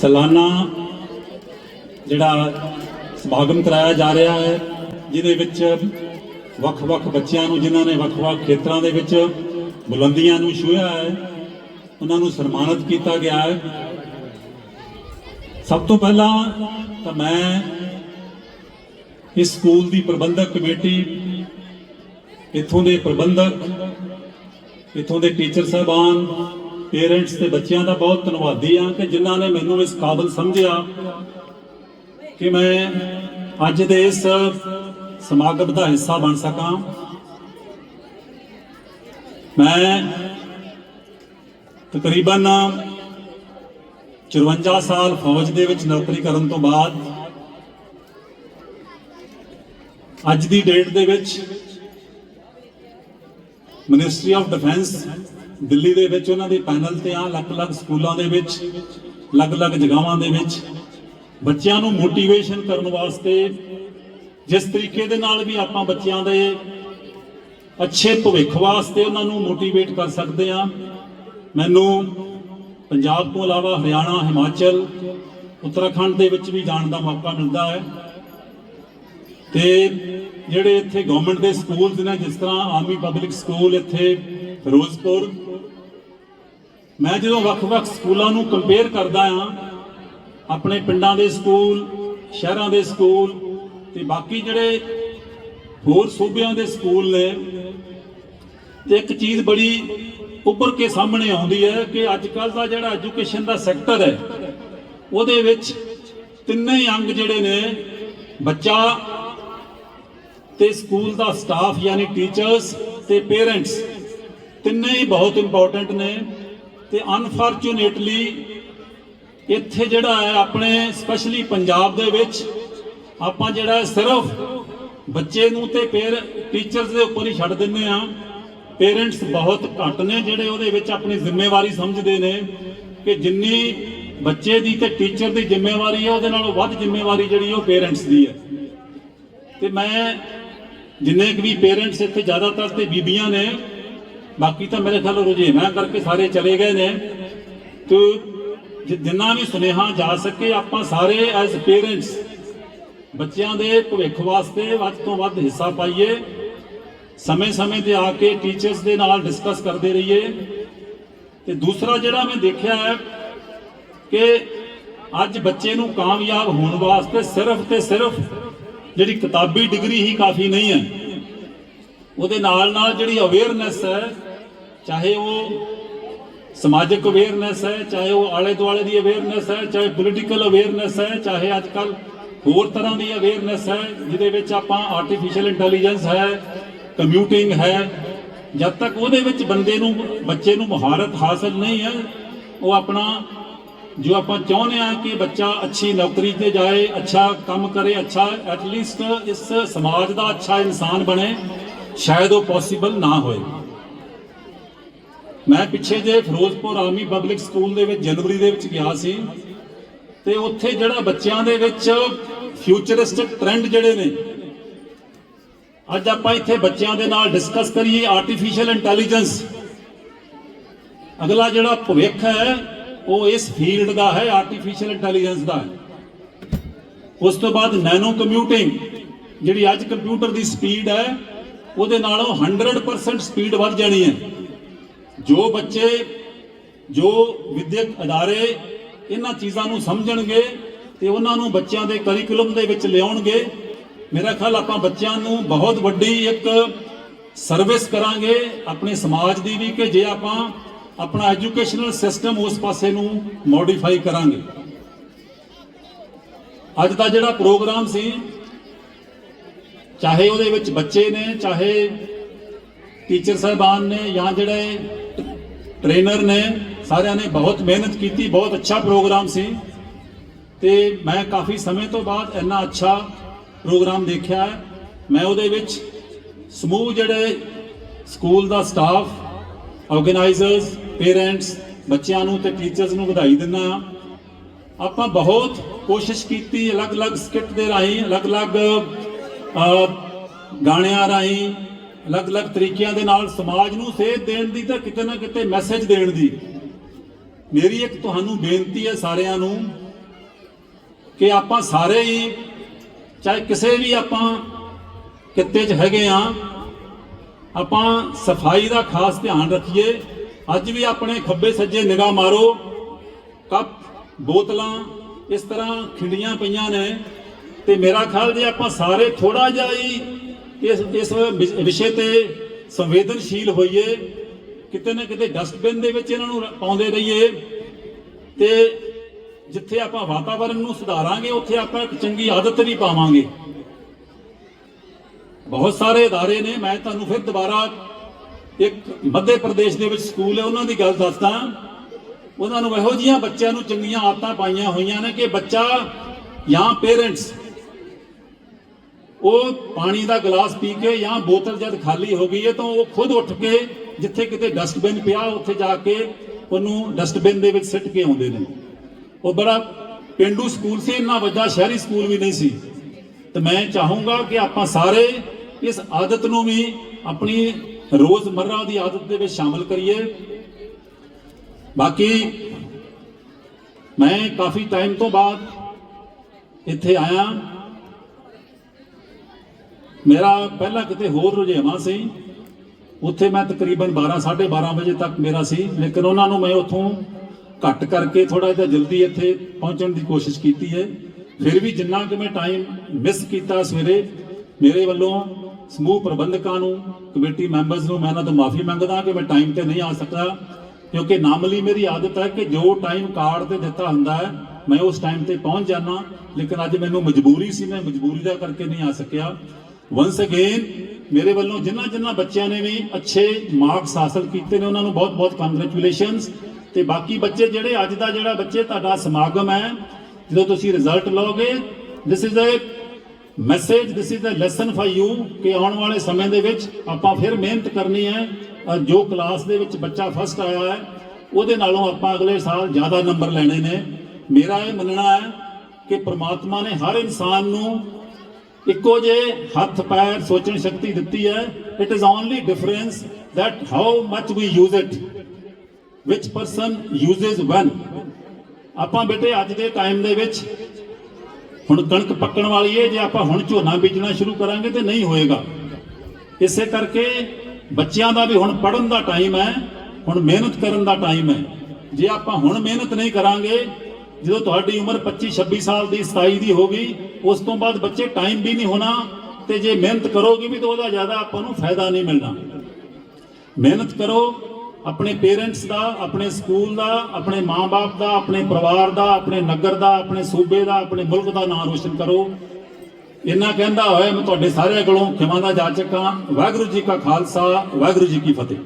ਸਾਲਾਨਾ ਜਿਹੜਾ ਸਮਾਗਮ ਕਰਾਇਆ ਜਾ ਰਿਹਾ ਹੈ, ਜਿਹਦੇ ਵਿੱਚ ਵੱਖ-ਵੱਖ ਬੱਚਿਆਂ ਨੂੰ, ਜਿਨ੍ਹਾਂ ਨੇ ਵੱਖ-ਵੱਖ ਖੇਤਰਾਂ ਦੇ ਵਿੱਚ ਬੁਲੰਦੀਆਂ ਨੂੰ ਛੂਹਿਆ ਹੈ, ਉਹਨਾਂ ਨੂੰ ਸਨਮਾਨਿਤ ਕੀਤਾ ਗਿਆ ਹੈ। ਸਭ ਤੋਂ ਪਹਿਲਾਂ ਤਾਂ ਮੈਂ ਇਸ ਸਕੂਲ ਦੀ ਪ੍ਰਬੰਧਕ ਕਮੇਟੀ, ਇੱਥੋਂ ਦੇ ਪ੍ਰਬੰਧਕ, ਇੱਥੋਂ ਦੇ ਟੀਚਰ ਸਾਹਿਬਾਨ ਪੇਰੈਂਟਸ ਤੇ ਬੱਚਿਆਂ ਦਾ ਬਹੁਤ ਧੰਨਵਾਦੀ ਹਾਂ ਕਿ ਜਿਨ੍ਹਾਂ ਨੇ ਮੈਨੂੰ ਇਸ ਕਾਬਲ ਸਮਝਿਆ ਕਿ ਮੈਂ ਅੱਜ ਦੇ ਇਸ ਸਮਾਗਮ ਦਾ ਹਿੱਸਾ ਬਣ ਸਕਾਂ। ਮੈਂ ਤਕਰੀਬਨ 54 ਸਾਲ ਫੌਜ ਦੇ ਵਿੱਚ ਨੌਕਰੀ ਕਰਨ ਤੋਂ ਬਾਅਦ ਅੱਜ ਦੀ ਡੇਟ ਦੇ ਵਿੱਚ ਮਿਨਿਸਟਰੀ ਆਫ ਡਿਫੈਂਸ ਦਿੱਲੀ ਦੇ ਵਿੱਚ ਉਹਨਾਂ ਦੇ ਪੈਨਲ ਤੇ ਆ ਅਲੱਗ-ਅਲੱਗ ਸਕੂਲਾਂ ਦੇ ਵਿੱਚ ਅਲੱਗ-ਅਲੱਗ ਜਗ੍ਹਾਵਾਂ ਦੇ ਵਿੱਚ। ਬੱਚਿਆਂ ਨੂੰ ਮੋਟੀਵੇਸ਼ਨ ਕਰਨ ਵਾਸਤੇ ਜਿਸ ਤਰੀਕੇ ਦੇ ਨਾਲ ਵੀ ਆਪਾਂ ਬੱਚਿਆਂ ਦੇ ਅੱਛੇ ਭਵਿੱਖ ਵਾਸਤੇ ਉਹਨਾਂ ਨੂੰ ਮੋਟੀਵੇਟ ਕਰ ਸਕਦੇ ਆ ਮੈਨੂੰ ਪੰਜਾਬ ਤੋਂ ਇਲਾਵਾ ਹਰਿਆਣਾ, ਹਿਮਾਚਲ, ਉੱਤਰਾਖੰਡ ਦੇ ਵਿੱਚ ਵੀ ਜਾਣ ਦਾ ਮੌਕਾ ਮਿਲਦਾ ਹੈ। ਤੇ ਜਿਹੜੇ ਇੱਥੇ ਗਵਰਨਮੈਂਟ ਦੇ ਸਕੂਲਸ ਨੇ, ਜਿਸ ਤਰ੍ਹਾਂ ਆਰਮੀ ਪਬਲਿਕ ਸਕੂਲ ਇੱਥੇ ਫਿਰੋਜ਼ਪੁਰ ਮੈਂ ਜਦੋਂ ਵੱਖ-ਵੱਖ ਸਕੂਲਾਂ ਨੂੰ ਕੰਪੇਅਰ ਕਰਦਾ ਹਾਂ, ਆਪਣੇ ਪਿੰਡਾਂ ਦੇ ਸਕੂਲ, ਸ਼ਹਿਰਾਂ ਦੇ ਸਕੂਲ ਤੇ ਬਾਕੀ ਜਿਹੜੇ ਹੋਰ ਸੂਬਿਆਂ ਦੇ ਸਕੂਲ ਨੇ, ਤੇ ਇੱਕ ਚੀਜ਼ ਬੜੀ ਉੱਭਰ ਕੇ ਸਾਹਮਣੇ ਆਉਂਦੀ ਹੈ ਕਿ ਅੱਜ ਕੱਲ ਦਾ ਜਿਹੜਾ ਐਜੂਕੇਸ਼ਨ ਦਾ ਸੈਕਟਰ ਹੈ, ਉਹਦੇ ਵਿੱਚ ਤਿੰਨੇ ਹੀ ਅੰਗ ਜਿਹੜੇ ਨੇ, ਬੱਚਾ ਤੇ ਸਕੂਲ ਦਾ ਸਟਾਫ ਯਾਨੀ ਟੀਚਰਸ ਤੇ ਪੇਰੈਂਟਸ ਤਿੰਨੇ ਹੀ ਬਹੁਤ ਇੰਪੋਰਟੈਂਟ ਨੇ। ਤੇ ਅਨਫੋਰਚੂਨੇਟਲੀ ਇੱਥੇ ਜਿਹੜਾ ਹੈ, ਆਪਣੇ ਸਪੈਸ਼ਲੀ ਪੰਜਾਬ ਦੇ ਵਿੱਚ ਆਪਾਂ ਜਿਹੜਾ ਸਿਰਫ ਬੱਚੇ ਨੂੰ ਤੇ ਪੇਰ ਟੀਚਰਸ ਦੇ ਉੱਪਰ ਹੀ ਛੱਡ ਦਿੰਨੇ ਆ ਪੇਰੈਂਟਸ ਬਹੁਤ ਘੱਟ ਨੇ ਜਿਹੜੇ ਉਹਦੇ ਵਿੱਚ ਆਪਣੀ ਜ਼ਿੰਮੇਵਾਰੀ ਸਮਝਦੇ ਨੇ ਕਿ ਜਿੰਨੀ ਬੱਚੇ ਦੀ ਤੇ ਟੀਚਰ ਦੀ ਜ਼ਿੰਮੇਵਾਰੀ ਹੈ, ਉਹਦੇ ਨਾਲੋਂ ਵੱਧ ਜ਼ਿੰਮੇਵਾਰੀ ਜਿਹੜੀ ਉਹ ਪੇਰੈਂਟਸ ਦੀ ਹੈ। ਤੇ ਮੈਂ ਜਿੰਨੇ ਕੁ ਵੀ ਪੇਰੈਂਟਸ ਇੱਥੇ ਜ਼ਿਆਦਾਤਰ ਤੇ ਬੀਬੀਆਂ ਨੇ ਬਾਕੀ ਤਾਂ ਮੇਰੇ ਖਿਆਲ ਰੁਝੇਵਾਂ ਕਰਕੇ ਸਾਰੇ ਚਲੇ ਗਏ ਨੇ। ਤੇ ਜਿ- ਜਿੰਨਾ ਵੀ ਸੁਨੇਹਾ ਜਾ ਸਕੇ ਆਪਾਂ ਸਾਰੇ ਐਜ਼ ਪੇਰੈਂਟਸ ਬੱਚਿਆਂ ਦੇ ਭਵਿੱਖ ਵਾਸਤੇ ਵੱਧ ਤੋਂ ਵੱਧ ਹਿੱਸਾ ਪਾਈਏ। ਸਮੇਂ-ਸਮੇਂ ਤੇ ਆ ਕੇ ਟੀਚਰਸ ਦੇ ਨਾਲ ਡਿਸਕਸ ਕਰਦੇ ਰਹੀਏ। ਤੇ ਦੂਸਰਾ ਜਿਹੜਾ ਮੈਂ ਦੇਖਿਆ ਹੈ ਕਿ ਅੱਜ ਬੱਚੇ ਨੂੰ ਕਾਮਯਾਬ ਹੋਣ ਵਾਸਤੇ ਸਿਰਫ ਤੇ ਸਿਰਫ ਜਿਹੜੀ ਕਿਤਾਬੀ ਡਿਗਰੀ ਹੀ ਕਾਫੀ ਨਹੀਂ ਹੈ। ਉਹਦੇ ਨਾਲ ਨਾਲ ਜਿਹੜੀ ਅਵੇਅਰਨੈਸ ਹੈ, ਚਾਹੇ ਉਹ ਸਮਾਜਿਕ ਅਵੇਅਰਨੈਸ ਹੈ, ਚਾਹੇ ਉਹ ਆਲੇ ਦੁਆਲੇ ਦੀ ਅਵੇਅਰਨੈਸ ਹੈ, ਚਾਹੇ ਪੋਲੀਟੀਕਲ ਅਵੇਅਰਨੈਸ ਹੈ, ਚਾਹੇ ਅੱਜ ਕੱਲ ਹੋਰ ਤਰ੍ਹਾਂ ਦੀ ਅਵੇਅਰਨੈਸ ਹੈ, ਜਿਹਦੇ ਵਿੱਚ ਆਪਾਂ ਆਰਟੀਫੀਸ਼ੀਅਲ ਇੰਟੈਲੀਜੈਂਸ ਹੈ ਕੰਪਿਊਟਿੰਗ ਹੈ, ਜਦ ਤੱਕ ਉਹਦੇ ਵਿੱਚ ਬੰਦੇ ਨੂੰ, ਬੱਚੇ ਨੂੰ ਮਹਾਰਤ ਹਾਸਲ ਨਹੀਂ ਹੈ, ਉਹ ਆਪਣਾ ਜੋ ਆਪਾਂ ਚਾਹੁੰਦੇ ਆ ਕਿ ਬੱਚਾ ਅੱਛੀ ਨੌਕਰੀ ਤੇ ਜਾਏ, ਅੱਛਾ ਕੰਮ ਕਰੇ, ਅੱਛਾ ਐਟਲੀਸਟ ਇਸ ਸਮਾਜ ਦਾ ਅੱਛਾ ਇਨਸਾਨ ਬਣੇ ਸ਼ਾਇਦ ਉਹ ਪੋਸੀਬਲ ਨਾ ਹੋਏ। ਮੈਂ ਪਿੱਛੇ ਜੇ ਫਿਰੋਜ਼ਪੁਰ ਆਰਮੀ ਪਬਲਿਕ ਸਕੂਲ ਦੇ ਵਿੱਚ ਜਨਵਰੀ ਦੇ ਵਿੱਚ ਗਿਆ ਸੀ ਤੇ ਉੱਥੇ ਜਿਹੜਾ ਬੱਚਿਆਂ ਦੇ ਵਿੱਚ ਫਿਊਚਰਿਸਟਿਕ ਟ੍ਰੈਂਡ ਜਿਹੜੇ ਨੇ, ਅੱਜ ਆਪਾਂ ਇੱਥੇ ਬੱਚਿਆਂ ਦੇ ਨਾਲ ਡਿਸਕਸ ਕਰੀਏ ਆਰਟੀਫੀਸ਼ੀਅਲ ਇੰਟੈਲੀਜੈਂਸ ਅਗਲਾ ਜਿਹੜਾ ਭਵਿੱਖ ਹੈ, ਉਹ ਇਸ ਫੀਲਡ ਦਾ ਹੈ ਆਰਟੀਫੀਸ਼ੀਅਲ ਇੰਟੈਲੀਜੈਂਸ ਦਾ ਹੈ। ਉਸ ਤੋਂ ਬਾਅਦ ਨੈਨੋ ਕੰਪਿਊਟਿੰਗ ਜਿਹੜੀ ਅੱਜ ਕੰਪਿਊਟਰ ਦੀ ਸਪੀਡ ਹੈ ਉਹਦੇ ਨਾਲੋਂ 100% ਸਪੀਡ ਵੱਧ ਜਾਣੀ ਹੈ। ਜੋ ਬੱਚੇ, ਜੋ ਵਿਦਿਅਕ ਅਦਾਰੇ ਇਹਨਾਂ ਚੀਜ਼ਾਂ ਨੂੰ ਸਮਝਣਗੇ ਤੇ ਉਹਨਾਂ ਨੂੰ ਬੱਚਿਆਂ ਦੇ ਕਰਿਕੂਲਮ ਦੇ ਵਿੱਚ ਲਿਆਉਣਗੇ, ਮੇਰਾ ਖਿਆਲ ਆਪਾਂ ਬੱਚਿਆਂ ਨੂੰ ਬਹੁਤ ਵੱਡੀ ਇੱਕ ਸਰਵਿਸ ਕਰਾਂਗੇ ਆਪਣੇ ਸਮਾਜ ਦੀ ਵੀ ਕਿ ਜੇ ਆਪਾਂ ਆਪਣਾ ਐਜੂਕੇਸ਼ਨਲ ਸਿਸਟਮ ਉਸ ਪਾਸੇ ਨੂੰ ਮੋਡੀਫਾਈ ਕਰਾਂਗੇ। ਅੱਜ ਦਾ ਜਿਹੜਾ ਪ੍ਰੋਗਰਾਮ ਸੀ ਚਾਹੇ ਉਹਦੇ ਵਿੱਚ ਬੱਚੇ ਨੇ, ਚਾਹੇ ਟੀਚਰ ਸਾਹਿਬਾਨ ਨੇ ਜਾਂ ਜਿਹੜੇ ਟ੍ਰੇਨਰ ਨੇ, ਸਾਰਿਆਂ ਨੇ ਬਹੁਤ ਮਿਹਨਤ ਕੀਤੀ, ਬਹੁਤ ਅੱਛਾ ਪ੍ਰੋਗਰਾਮ ਸੀ। ਤੇ ਮੈਂ ਕਾਫੀ ਸਮੇਂ ਤੋਂ ਬਾਅਦ ਇੰਨਾ ਅੱਛਾ ਪ੍ਰੋਗਰਾਮ ਦੇਖਿਆ ਹੈ। ਮੈਂ ਉਹਦੇ ਵਿੱਚ ਸਮੂਹ ਜਿਹੜੇ ਸਕੂਲ ਦਾ ਸਟਾਫ ਆਰਗੇਨਾਈਜ਼ਰਸ ਪੇਰੈਂਟਸ ਬੱਚਿਆਂ ਨੂੰ ਤੇ ਟੀਚਰਸ ਨੂੰ ਵਧਾਈ ਦਿੰਦਾ ਹਾਂ। ਆਪਾਂ ਬਹੁਤ ਕੋਸ਼ਿਸ਼ ਕੀਤੀ, ਅਲੱਗ-ਅਲੱਗ ਸਕਿੱਟ ਦੇ ਰਾਹੀਂ, ਅਲੱਗ-ਅਲੱਗ ਗਾਣਿਆਂ ਰਾਹੀਂ ਅਲੱਗ-ਅਲੱਗ ਤਰੀਕਿਆਂ ਦੇ ਨਾਲ ਸਮਾਜ ਨੂੰ ਸੇਧ ਦੇਣ ਦੀ ਤਾਂ ਕਿਤੇ ਨਾ ਕਿਤੇ ਮੈਸੇਜ ਦੇਣ ਦੀ। ਮੇਰੀ ਇੱਕ ਤੁਹਾਨੂੰ ਬੇਨਤੀ ਹੈ ਸਾਰਿਆਂ ਨੂੰ ਕਿ ਆਪਾਂ ਸਾਰੇ ਹੀ, ਚਾਹੇ ਕਿਸੇ ਵੀ ਆਪਾਂ ਕਿੱਤੇ 'ਚ ਹੈਗੇ ਆ, ਆਪਾਂ ਸਫ਼ਾਈ ਦਾ ਖਾਸ ਧਿਆਨ ਰੱਖੀਏ। ਅੱਜ ਵੀ ਆਪਣੇ ਖੱਬੇ ਸੱਜੇ ਨਿਗਾਹ ਮਾਰੋ। ਕੱਪ, ਬੋਤਲਾਂ, ਇਸ ਤਰ੍ਹਾਂ ਖਿੰਡੀਆਂ ਪਈਆਂ ਨੇ। ਤੇ ਮੇਰਾ ਖਿਆਲ ਜੇ ਆਪਾਂ ਸਾਰੇ ਥੋੜਾ ਜਿਹਾ ਹੀ ਇਸ ਇਸ ਵਿ- ਵਿਸ਼ੇ ਤੇ ਸੰਵੇਦਨਸ਼ੀਲ ਹੋਈਏ ਕਿਤੇ ਨਾ ਕਿਤੇ ਡਸਟਬਿਨ ਦੇ ਵਿੱਚ ਇਹਨਾਂ ਨੂੰ ਰ- ਪਾਉਂਦੇ ਰਹੀਏ ਤੇ ਜਿੱਥੇ ਆਪਾਂ ਵਾਤਾਵਰਣ ਨੂੰ ਸੁਧਾਰਾਂਗੇ ਉੱਥੇ ਆਪਾਂ ਇੱਕ ਚੰਗੀ ਆਦਤ ਵੀ ਪਾਵਾਂਗੇ ਬਹੁਤ ਸਾਰੇ ادارے ਨੇ ਮੈਂ ਤੁਹਾਨੂੰ ਫਿਰ ਦੁਬਾਰਾ ਇੱਕ ਮੱਧ ਪ੍ਰਦੇਸ਼ ਦੇ ਵਿੱਚ ਸਕੂਲ ਹੈ ਉਹਨਾਂ ਦੀ ਗੱਲ ਦੱਸਦਾ ਉਹਨਾਂ ਨੂੰ ਇਹੋ ਜਿਹੀਆਂ ਬੱਚਿਆਂ ਨੂੰ ਚੰਗੀਆਂ ਆਦਤਾਂ ਪਾਈਆਂ ਹੋਈਆਂ ਨੇ ਕਿ ਬੱਚਾ ਜਾਂ ਪੇਰੈਂਟਸ ਉਹ ਪਾਣੀ ਦਾ ਗਲਾਸ ਪੀ ਕੇ ਜਾਂ ਬੋਤਲ ਜਦ ਖਾਲੀ ਹੋ ਗਈ ਹੈ ਤਾਂ ਉਹ ਖੁਦ ਉੱਠ ਕੇ ਜਿੱਥੇ ਕਿਤੇ ਡਸਟਬਿਨ ਪਿਆ, ਉੱਥੇ ਜਾ ਕੇ ਉਹਨੂੰ ਡਸਟਬਿਨ ਦੇ ਵਿੱਚ ਸਿੱਟ ਕੇ ਆਉਂਦੇ ਨੇ। ਉਹ ਬੜਾ ਪਿੰਡੂ ਸਕੂਲ ਸੀ, ਇੰਨਾ ਵੱਡਾ ਸ਼ਹਿਰੀ ਸਕੂਲ ਵੀ ਨਹੀਂ ਸੀ। ਤੇ ਮੈਂ ਚਾਹੂੰਗਾ ਕਿ ਆਪਾਂ ਸਾਰੇ ਇਸ ਆਦਤ ਨੂੰ ਵੀ ਆਪਣੀ ਰੋਜ਼ਮਰਰਾ ਦੀ ਆਦਤ ਦੇ ਵਿੱਚ ਸ਼ਾਮਲ ਕਰੀਏ। ਬਾਕੀ ਮੈਂ ਕਾਫੀ ਟਾਈਮ ਤੋਂ ਬਾਅਦ ਇੱਥੇ ਆਇਆ। ਮੇਰਾ ਪਹਿਲਾਂ ਕਿਤੇ ਹੋਰ ਰੁਝੇਵਾਂ ਸੀ। ਉੱਥੇ ਮੈਂ ਤਕਰੀਬਨ 12 12:30 ਵਜੇ ਤੱਕ ਮੇਰਾ ਸੀ। ਲੇਕਿਨ ਉਹਨਾਂ ਨੂੰ ਮੈਂ ਉੱਥੋਂ ਘੱਟ ਕਰਕੇ ਥੋੜਾ ਜਿਹਾ ਜਲਦੀ ਇੱਥੇ ਪਹੁੰਚਣ ਦੀ ਕੋਸ਼ਿਸ਼ ਕੀਤੀ ਹੈ। ਫਿਰ ਵੀ ਜਿੰਨਾ ਕਿ ਮੈਂ ਟਾਈਮ ਮਿਸ ਕੀਤਾ ਸਵੇਰੇ, ਮੇਰੇ ਵੱਲੋਂ ਸਮੂਹ ਪ੍ਰਬੰਧਕਾਂ ਨੂੰ, ਕਮੇਟੀ ਮੈਂਬਰਸ ਨੂੰ ਮੈਂ ਇਹਨਾਂ ਤੋਂ ਮਾਫੀ ਮੰਗਦਾ ਕਿ ਮੈਂ ਟਾਈਮ ਤੇ ਨਹੀਂ ਆ ਸਕਦਾ। ਕਿਉਂਕਿ ਨਾਮਲੀ ਮੇਰੀ ਆਦਤ ਹੈ ਕਿ ਜੋ ਟਾਈਮ ਕਾਰਡ ਤੇ ਦਿੱਤਾ ਹੁੰਦਾ ਹੈ, ਮੈਂ ਉਸ ਟਾਈਮ ਤੇ ਪਹੁੰਚ ਜਾਣਾ ਲੇਕਿਨ ਅੱਜ ਮੈਨੂੰ ਮਜਬੂਰੀ ਸੀ, ਮੈਂ ਮਜਬੂਰੀ ਦਾ ਕਰਕੇ ਨਹੀਂ ਆ ਸਕਿਆ। ਵਨਸ ਅਗੇਨ ਮੇਰੇ ਵੱਲੋਂ ਜਿਨ੍ਹਾਂ ਜਿਨ੍ਹਾਂ ਬੱਚਿਆਂ ਨੇ ਵੀ ਅੱਛੇ ਮਾਰਕਸ ਹਾਸਲ ਕੀਤੇ ਨੇ, ਉਹਨਾਂ ਨੂੰ ਬਹੁਤ-ਬਹੁਤ ਕੰਗ੍ਰੈਚੁਲੇਸ਼ਨਸ ਤੇ ਬਾਕੀ ਬੱਚੇ ਜਿਹੜੇ ਅੱਜ ਦਾ ਜਿਹੜਾ ਬੱਚੇ ਤੁਹਾਡਾ ਸਮਾਗਮ ਹੈ, ਜਦੋਂ ਤੁਸੀਂ ਰਿਜ਼ਲਟ ਲਓਗੇ this is a message this is a lesson for you ਕਿ ਆਉਣ ਵਾਲੇ ਸਮੇਂ ਦੇ ਵਿੱਚ ਆਪਾਂ ਫਿਰ ਮਿਹਨਤ ਕਰਨੀ ਹੈ। ਜੋ ਕਲਾਸ ਦੇ ਵਿੱਚ ਬੱਚਾ ਫਸਟ ਆਇਆ ਹੈ, ਉਹਦੇ ਨਾਲੋਂ ਆਪਾਂ ਅਗਲੇ ਸਾਲ ਜ਼ਿਆਦਾ ਨੰਬਰ ਲੈਣੇ ਨੇ। ਮੇਰਾ ਇਹ ਮੰਨਣਾ ਹੈ ਕਿ ਪ੍ਰਮਾਤਮਾ ਨੇ ਹਰ ਇਨਸਾਨ ਨੂੰ ਇੱਕੋ ਜੇ ਹੱਥ ਪੈਰ ਸੋਚਣ ਸ਼ਕਤੀ ਦਿੱਤੀ ਹੈ। It is only difference that how much we use it which person uses when. ਆਪਾਂ ਬੇਟੇ, ਅੱਜ ਦੇ ਟਾਈਮ ਦੇ ਵਿੱਚ ਹੁਣ ਕਣਕ ਪੱਕਣ ਵਾਲੀ ਹੈ ਜੇ ਆਪਾਂ ਹੁਣ ਝੋਨਾ ਬੀਜਣਾ ਸ਼ੁਰੂ ਕਰਾਂਗੇ ਤੇ ਨਹੀਂ ਹੋਏਗਾ। ਇਸੇ ਕਰਕੇ ਬੱਚਿਆਂ ਦਾ ਵੀ ਹੁਣ ਪੜਨ ਦਾ ਟਾਈਮ ਹੈ, ਹੁਣ ਮਿਹਨਤ ਕਰਨ ਦਾ ਟਾਈਮ ਹੈ। ਜੇ ਆਪਾਂ ਹੁਣ ਮਿਹਨਤ ਨਹੀਂ ਕਰਾਂਗੇ, ਜਦੋਂ ਤੁਹਾਡੀ ਉਮਰ 25 26 ਸਾਲ ਦੀ 27 ਦੀ ਹੋ ਗਈ ਉਸ ਤੋਂ ਬਾਅਦ ਬੱਚੇ ਟਾਈਮ ਵੀ ਨਹੀਂ ਹੋਣਾ ਤੇ ਜੇ ਮਿਹਨਤ ਕਰੋਗੇ ਵੀ ਤਾਂ ਉਹਦਾ ਜ਼ਿਆਦਾ ਆਪਾਂ ਨੂੰ ਫਾਇਦਾ ਨਹੀਂ ਮਿਲਣਾ। ਮਿਹਨਤ ਕਰੋ, ਆਪਣੇ ਪੇਰੈਂਟਸ ਦਾ, ਆਪਣੇ ਸਕੂਲ ਦਾ, ਆਪਣੇ ਮਾਪੇ ਦਾ, ਆਪਣੇ ਪਰਿਵਾਰ ਦਾ, ਆਪਣੇ ਨਗਰ ਦਾ, ਆਪਣੇ ਸੂਬੇ ਦਾ, ਆਪਣੇ ਮੁਲਕ ਦਾ ਨਾਮ ਰੋਸ਼ਨ ਕਰੋ। ਇੰਨਾ ਕਹਿੰਦਾ ਹੋਇਆ ਮੈਂ ਤੁਹਾਡੇ ਸਾਰਿਆਂ ਕੋਲੋਂ ਖਿਮਾ ਦਾ ਜਾ ਹਾਂ। ਵਾਹਿਗੁਰੂ ਜੀ ਕਾ ਖਾਲਸਾ, ਵਾਹਿਗੁਰੂ ਜੀ ਕੀ ਫਤਿਹ।